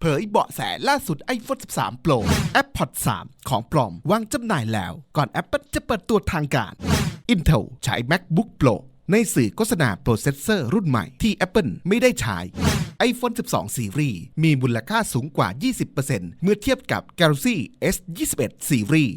เผยเบาะแสล่าสุด iPhone 13 Pro AirPods 3 ของปลอมวางจำหน่ายแล้ว ก่อน Apple จะเปิดตัวทางการ Intel ใช้ MacBook Pro ในสื่อโฆษณาโปรเซสเซอร์รุ่นใหม่ที่ Apple ไม่ได้ใช้ iPhone 12 Series มีมูลค่าสูงกว่า 20%เมื่อเทียบกับ Galaxy S21 Series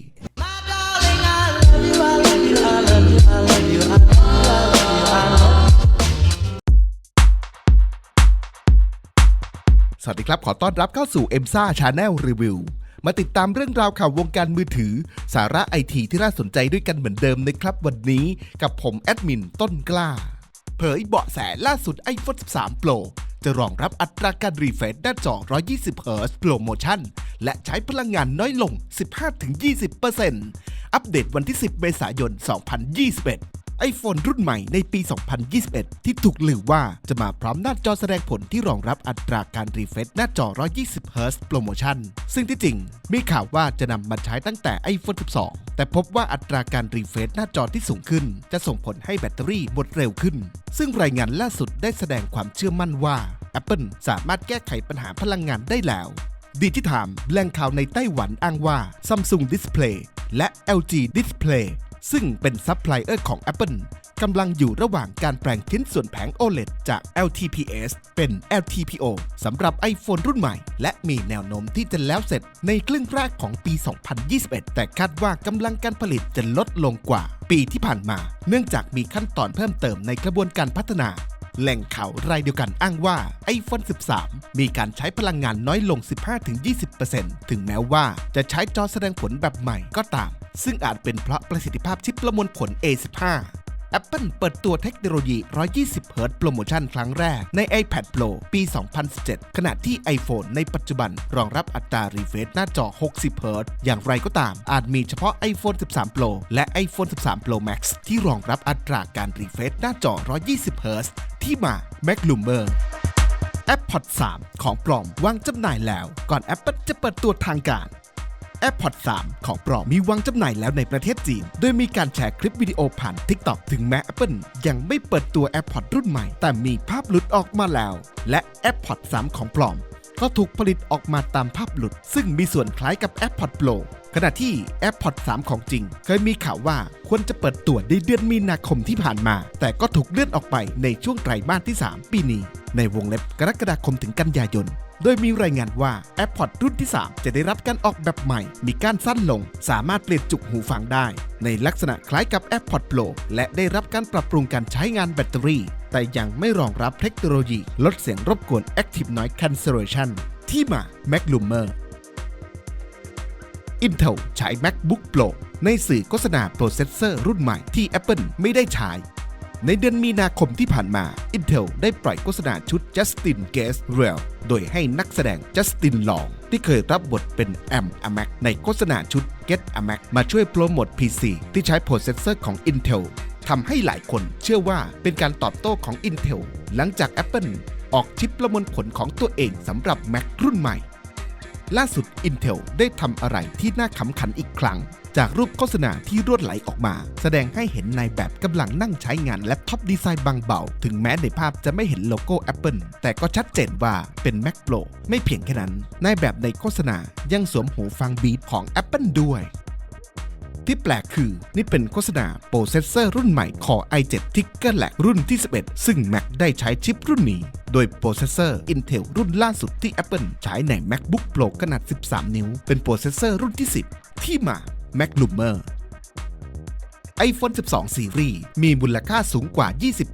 สวัสดีครับ ขอต้อนรับเข้าสู่ e m s a Channel Review มาติดตามเรื่องราวข่าววงการมือถือ สาระไอทีที่น่าสนใจด้วยกันเหมือนเดิมนะครับ วันนี้กับผมแอดมินต้นกล้า เผยเบาะแสล่าสุด iPhone 13 Pro จะรองรับอัตราการรีเฟรชหน้าจอ 120 Hz โปรโมชั่น และใช้พลังงานน้อยลง 15-20%อัปเดตวันที่ 10 เมษายน 2021 iPhone รุ่นใหม่ในปี 2021 ที่ถูกลือว่าจะมาพร้อมหน้าจอแสดงผลที่รองรับอัตราการรีเฟรชหน้าจอ 120 Hz โปรโมชั่น ซึ่งที่จริง มีข่าวว่าจะนำมาใช้ตั้งแต่ iPhone 12 แต่พบว่าอัตราการรีเฟรชหน้าจอที่สูงขึ้น จะส่งผลให้แบตเตอรี่หมดเร็วขึ้น ซึ่งรายงานล่าสุดได้แสดงความเชื่อมั่นว่า Apple สามารถแก้ไขปัญหาพลังงานได้แล้วดิจิไทม์แหล่งข่าวในไต้หวันอ้างว่า Samsung Display และ LG Display ซึ่งเป็นซัพพลายเออร์ของ Apple กำลังอยู่ระหว่างการแปลงชิ้นส่วนแผง OLED จาก LTPS เป็น LTPO สำหรับ iPhone รุ่นใหม่ และมีแนวโน้มที่จะแล้วเสร็จในครึ่งแรกของปี 2021 แต่คาดว่ากำลังการผลิตจะลดลงกว่า ปีที่ผ่านมา เนื่องจากมีขั้นตอนเพิ่มเติมในกระบวนการพัฒนา แหล่งข่าวรายเดียวกันอ้างว่า iPhone 13 มีการใช้พลังงานน้อยลง 15-20%ถึงแม้ว่าจะใช้จอแสดงผลแบบใหม่ก็ตาม ซึ่งอาจเป็นเพราะประสิทธิภาพชิปประมวลผล A15 Apple เปิดตัวเทคโนโลยี 120 Hz โปรโมชั่นครั้งแรกใน iPad Pro ปี 2017 ขณะที่ iPhone ในปัจจุบันรองรับอัตรารีเฟรชหน้าจอ 60 Hz อย่างไรก็ตาม อาจมีเฉพาะ iPhone 13 Pro และ iPhone 13 Pro Max ที่รองรับอัตราการรีเฟรชหน้าจอ 120 Hz ที่มา Mac Lumber AirPods 3ของปลอมวางจำหน่ายแล้ว ก่อน Apple จะเปิดตัวทางการ AirPods 3ของปลอมมีวางจำหน่ายแล้วในประเทศจีน โดยมีการแชร์คลิปวิดีโอผ่าน TikTok ถึงแม้ Apple ยังไม่เปิดตัว AirPods รุ่นใหม่ แต่มีภาพหลุดออกมาแล้ว และ AirPods 3ของปลอม ก็ถูกผลิตออกมาตามภาพหลุด ซึ่งมีส่วนคล้ายกับ AirPods Pro ขณะที่ AirPods 3 ของจริง เคยมีข่าวว่าควรจะเปิดตัวในเดือนมีนาคมที่ผ่านมา แต่ก็ถูกเลื่อนออกไปในช่วงไตรมาสที่ 3 ปีนี้ ในวงเล็บกรกฎาคมถึงกันยายน โดยมีรายงานว่า AirPods รุ่นที่ 3 จะได้รับการออกแบบใหม่ มีก้านสั้นลง สามารถเปลี่ยนจุกหูฟังได้ ในลักษณะคล้ายกับ AirPods Pro และได้รับการปรับปรุงการใช้งานแบตเตอรี่ แต่ยังไม่รองรับเทคโนโลยี ลดเสียงรบกวน Active Noise Cancellation ที่มา Mac Lummer Intel ใช้ MacBook Pro ในสื่อโฆษณาโปรเซสเซอร์รุ่นใหม่ที่ Apple ไม่ได้ใช้ ในเดือนมีนาคมที่ผ่านมา Intel ได้ปล่อยโฆษณาชุด Justin Gates Real โดยให้นักแสดง Justin Long ที่เคยรับบทเป็น Am a Mac ในโฆษณาชุด Get a Mac มาช่วยโปรโมท PC ที่ใช้โปรเซสเซอร์ของ Intel ทำให้หลายคนเชื่อว่าเป็นการตอบโต้ของ Intel หลังจาก Apple ออกชิปประมวลผลของตัวเองสำหรับ Mac รุ่นใหม่ ล่าสุด Intel ได้ทำอะไรที่น่าขำขันอีกครั้ง จากรูปโฆษณาที่รวดไหลออกมา แสดงให้เห็นนายแบบกำลังนั่งใช้งานแล็ปท็อปดีไซน์บางเบา ถึงแม้ในภาพจะไม่เห็นโลโก้ Apple แต่ก็ชัดเจนว่าเป็น Mac Pro ไม่เพียงแค่นั้น นายแบบในโฆษณายังสวมหูฟังบีทของ Apple ด้วย ที่แปลกคือ นี่เป็นโฆษณาโปรเซสเซอร์รุ่นใหม่ Core i7 Tiger Lake รุ่นที่ 11 ซึ่ง Mac ได้ใช้ชิปรุ่นนี้ โดยโปรเซสเซอร์ Intel รุ่นล่าสุดที่ Apple ใช้ใน MacBook Pro ขนาด 13 นิ้ว เป็นโปรเซสเซอร์รุ่นที่ 10 ที่มา Mac Lummer iPhone 12 Series มีมูลค่าสูงกว่า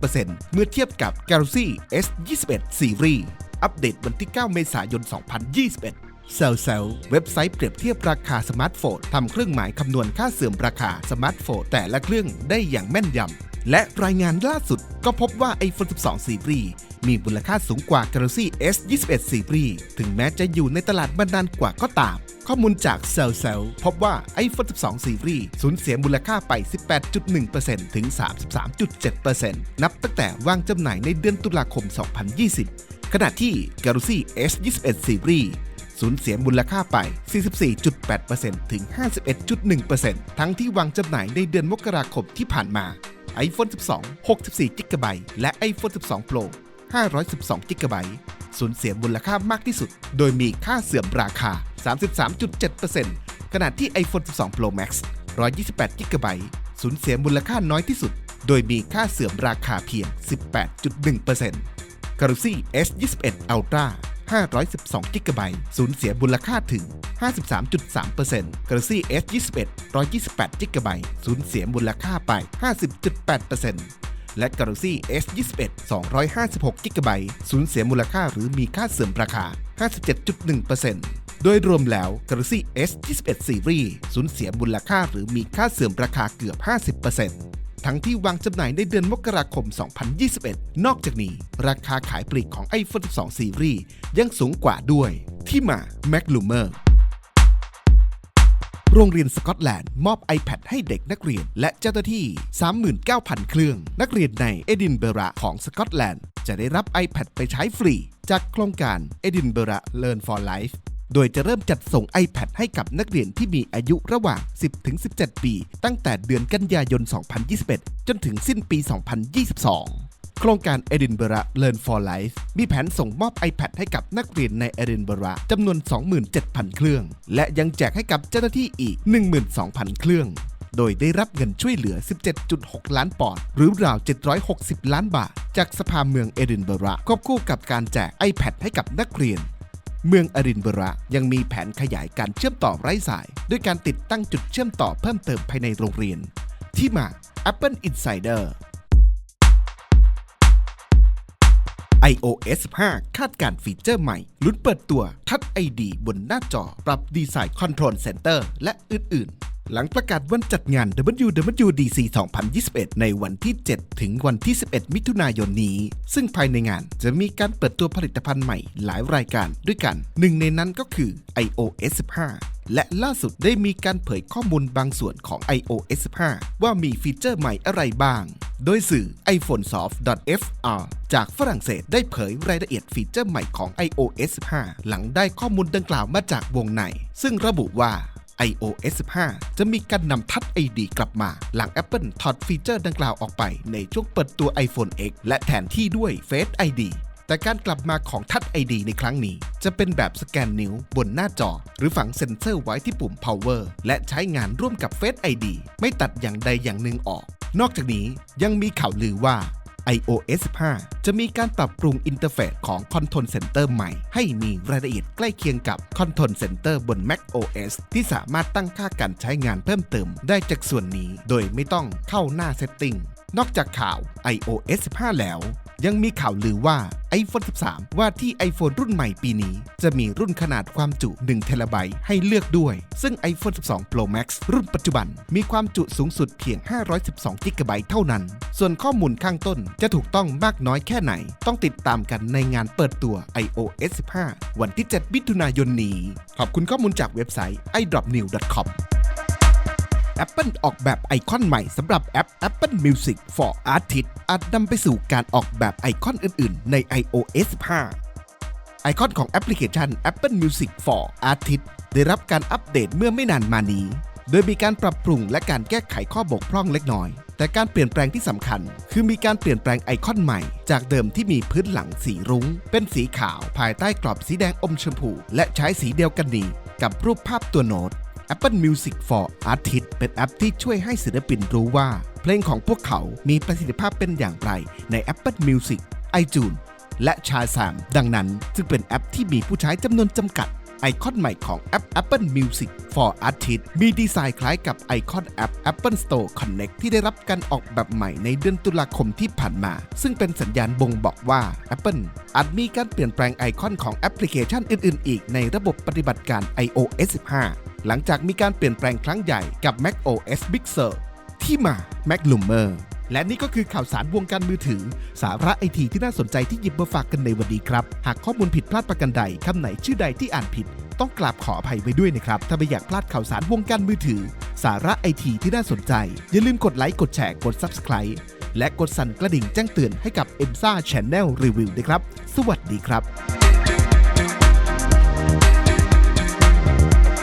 20%เมื่อเทียบกับ Galaxy S21 Series อัปเดตวันที่ 9 เมษายน 2021 เซลเซลเว็บไซต์เปรียบเทียบราคาสมาร์ทโฟนทำเครื่องหมายคำนวณค่าเสื่อมราคาสมาร์ทโฟนแต่ละเครื่องได้อย่างแม่นยำ และรายงานล่าสุดก็พบว่า iPhone 12 Series มีมูลค่าสูงกว่า Galaxy S21 Series ถึงแม้จะอยู่ในตลาดมานานกว่าก็ตาม ข้อมูลจาก c e l c e l พบว่า iPhone 12 Series สูญเสียมูลค่าไป 18.1%ถึง 33.7%นับตั้งแต่วางจำหน่ายในเดือนตุลาคม 2020 ขณะที่ Galaxy S21 Series สูญเสียมูลค่าไป 44.8%ถึง 51.1%ทั้งที่วางจำหน่ายในเดือนมกราคมที่ผ่านมา iPhone 12 64 GB และ iPhone 12 Pro 512 GB สูญเสียมูลค่ามากที่สุด โดยมีค่าเสื่อมราคา 33.7%ขณะที่ iPhone 12 Pro Max 128 g b สูญเสียมูลค่าน้อยที่สุด โดยมีค่าเสื่อมราคาเพียง 18.1% Galaxy S21 Ultra 512 g b สูญเสียมูลค่าถึง 53.3% Galaxy S21 128 g b สูญเสียมูลค่าไป 50.8%และ Galaxy S21 256 g b สูญเสียมูลค่าหรือมีค่าเสื่อมราคา 57.1%โดยรวมแล้ว Galaxy S21 Series สูญเสียมูลค่าหรือมีค่าเสื่อมราคาเกือบ 50% ทั้งที่วางจำหน่ายในเดือนมกราคม 2021 นอกจากนี้ ราคาขายปลีกของ iPhone 12 Series ยังสูงกว่าด้วย ที่มา Mac l u m e r โรงเรียนสกอตแลนด์มอบ iPad ให้เด็กนักเรียนและเจ้าหน้าที่ 39,000 เครื่อง นักเรียนในเอดินเบระของสกอตแลนด์ จะได้รับ iPad ไปใช้ฟรี จากโครงการ Edinburgh Learn for Life โดยจะเริ่มจัดส่ง iPad ให้กับนักเรียนที่มีอายุระหว่าง 10-17 ปี ตั้งแต่เดือนกันยายน 2021 จนถึงสิ้นปี 2022โครงการ Edinburgh Learn for Life มีแผนส่งมอบ iPad ให้กับนักเรียนใน Edinburgh จำนวน 27,000 เครื่อง และยังแจกให้กับเจ้าหน้าที่อีก 12,000 เครื่อง โดยได้รับเงินช่วยเหลือ 17.6 ล้านปอนด์หรือราว 760 ล้านบาท จากสภาเมืองเอดินบะระควบคู่กับการแจก iPad ให้กับนักเรียน เมืองอรินบระยังมีแผนขยายการเชื่อมต่อไร้สาย ด้วยการติดตั้งจุดเชื่อมต่อเพิ่มเติมภายในโรงเรียน ที่มา Apple Insider iOS 15คาดการฟีเจอร์ใหม่ ลุ้นเปิดตัวทัช ID บนหน้าจอ ปรับดีไซน์คอนโทรลเซ็นเตอร์และอื่น ๆ หลังประกาศวันจัดงาน WWDC 2021 ในวันที่ 7 ถึงวันที่ 11 มิถุนายนนี้ ซึ่งภายในงานจะมีการเปิดตัวผลิตภัณฑ์ใหม่หลายรายการด้วยกัน หนึ่งในนั้นก็คือ iOS 15และล่าสุดได้มีการเผยข้อมูลบางส่วนของ iOS 15 ว่ามีฟีเจอร์ใหม่อะไรบ้าง โดยสื่อ iPhonesoft.fr จากฝรั่งเศสได้เผยรายละเอียดฟีเจอร์ใหม่ของ iOS 15 หลังได้ข้อมูลดังกล่าวมาจากวงใน ซึ่งระบุว่า iOS 15 จะมีการนำทัช ID กลับมา หลัง Apple ถอดฟีเจอร์ดังกล่าวออกไปในช่วงเปิดตัว iPhone X และแทนที่ด้วย Face ID แต่การกลับมาของทัช ID ในครั้งนี้ จะเป็นแบบสแกนนิ้วบนหน้าจอ หรือฝังเซ็นเซอร์ไว้ที่ปุ่ม power และใช้งานร่วมกับ Face ID ไม่ตัดอย่างใดอย่างหนึ่งออก นอกจากนี้ยังมีข่าวลือว่า iOS 15 จะมีการปรับปรุงอินเทอร์เฟซของ Control Center ใหม่ ให้มีรายละเอียดใกล้เคียงกับ Control Center บน Mac OS ที่สามารถตั้งค่าการใช้งานเพิ่มเติมได้จากส่วนนี้ โดยไม่ต้องเข้าหน้า Setting นอกจากข่าว iOS 15 แล้ว ยังมีข่าวลือว่า iPhone 13 ว่าที่ iPhone รุ่นใหม่ปีนี้ จะมีรุ่นขนาดความจุ1เทราไบต์ให้เลือกด้วย ซึ่ง iPhone 12 Pro Max รุ่นปัจจุบัน มีความจุสูงสุดเพียง 512 g b เท่านั้น ส่วนข้อมูลข้างต้นจะถูกต้องมากน้อยแค่ไหน ต้องติดตามกันในงานเปิดตัว iOS 15 วันที่ 7 มิถุนายนนี้ ขอบคุณข้อมูลจากเว็บไซต์ iDropNew.com Apple ออกแบบไอคอนใหม่สำหรับแอป Apple Music for Artists อาจนำไปสู่การออกแบบไอคอนอื่น ๆ ใน iOS 15ไอคอนของแอปพลิเคชัน Apple Music for Artists ได้รับการอัปเดตเมื่อไม่นานมานี้ โดยมีการปรับปรุงและการแก้ไขข้อบกพร่องเล็กน้อย แต่การเปลี่ยนแปลงที่สำคัญ คือมีการเปลี่ยนแปลงไอคอนใหม่ จากเดิมที่มีพื้นหลังสีรุง้ง เป็นสีขาว ภายใต้กรอบสีแดงอมชมพู และใช้สีเดียวกันนี้กับรูปภาพตัวโน้ต Apple Music for Artists เป็นแอปที่ช่วยให้ศิลปินรู้ว่า เพลงของพวกเขามีประสิทธิภาพเป็นอย่างไรใน Apple Music iTunes และชาสามดังนั้นจึงเป็นแอปที่มีผู้ใช้จำนวนจำกัด ไอคอนใหม่ของแอป Apple Music for Artists มีดีไซน์คล้ายกับไอคอนแอป Apple Store Connect ที่ได้รับการออกแบบใหม่ในเดือนตุลาคมที่ผ่านมา ซึ่งเป็นสัญญาณบ่งบอกว่า Apple อาจมีการเปลี่ยนแปลงไอคอนของแอปพลิเคชันอื่น ๆ อีกในระบบปฏิบัติการ iOS 15 หลังจากมีการเปลี่ยนแปลงครั้งใหญ่กับ Mac OS Big Sur ที่มา Mac l u m e r และนี่ก็คือข่าวสารวงการมือถือ สาระไอทีที่น่าสนใจที่หยิบมาฝากกันในวันนี้ครับ หากข้อมูลผิดพลาดประกันใดคำไหนชื่อใดที่อ่านผิด ต้องกราบขออภัยไว้ด้วยนะครับ ถ้าไม่อยากพลาดข่าวสารวงการมือถือ สาระไอทีที่น่าสนใจ อย่าลืมกดไลค์กดแชร์กด Subscribe และกดสั่นกระดิ่งแจ้งเตือนให้กับ e m s a Channel Review ด้วยครับ สวัสดีครับ